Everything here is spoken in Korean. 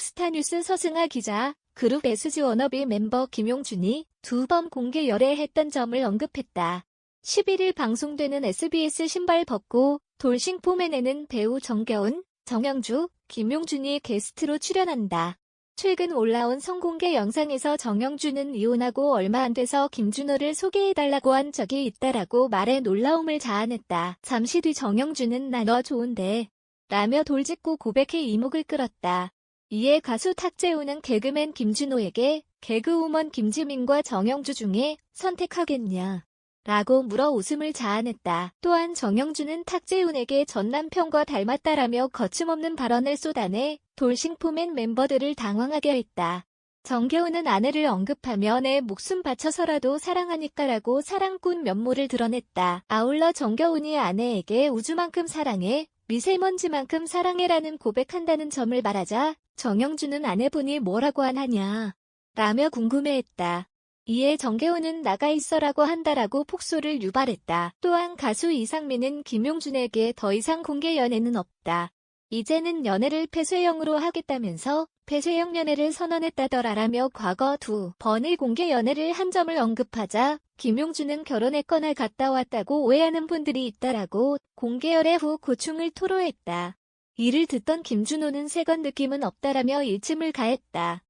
스타뉴스 서승아 기자, 그룹 SG 워너비 멤버 김용준이 두 번 공개 열애했던 점을 언급했다. 11일 방송되는 SBS 신발 벗고 돌싱 포맨에는 배우 정겨운, 정영주, 김용준이 게스트로 출연한다. 최근 올라온 성공개 영상에서 정영준은 이혼하고 얼마 안 돼서 김준호를 소개해달라고 한 적이 있다라고 말해 놀라움을 자아냈다. 잠시 뒤 정영준은 나 너 좋은데 라며 돌직구 고백해 이목을 끌었다. 이에 가수 탁재훈은 개그맨 김준호에게 개그우먼 김지민과 정영주 중에 선택하겠냐 라고 물어 웃음을 자아냈다. 또한 정영준은 탁재훈에게 전 남편과 닮았다라며 거침없는 발언을 쏟아내 돌싱포맨 멤버들을 당황하게 했다. 정겨운은 아내를 언급하며 내 목숨 바쳐서라도 사랑하니까라고 사랑꾼 면모를 드러냈다. 아울러 정겨운이 아내에게 우주만큼 사랑해, 미세먼지만큼 사랑해라는 고백한다는 점을 말하자 정영준은 아내분이 뭐라고 안 하냐 라며 궁금해했다. 이에 정계훈은 나가 있어라고 한다라고 폭소를 유발했다. 또한 가수 이상민은 김용준에게 더 이상 공개 연애는 없다. 이제는 연애를 폐쇄형으로 하겠다면서 폐쇄형 연애를 선언했다더라라며 과거 두 번의 공개 연애를 한 점을 언급하자 김용준은 결혼했거나 갔다 왔다고 오해하는 분들이 있다라고 공개 연애 후 고충을 토로했다. 이를 듣던 김준호는 세건 느낌은 없다라며 일침을 가했다.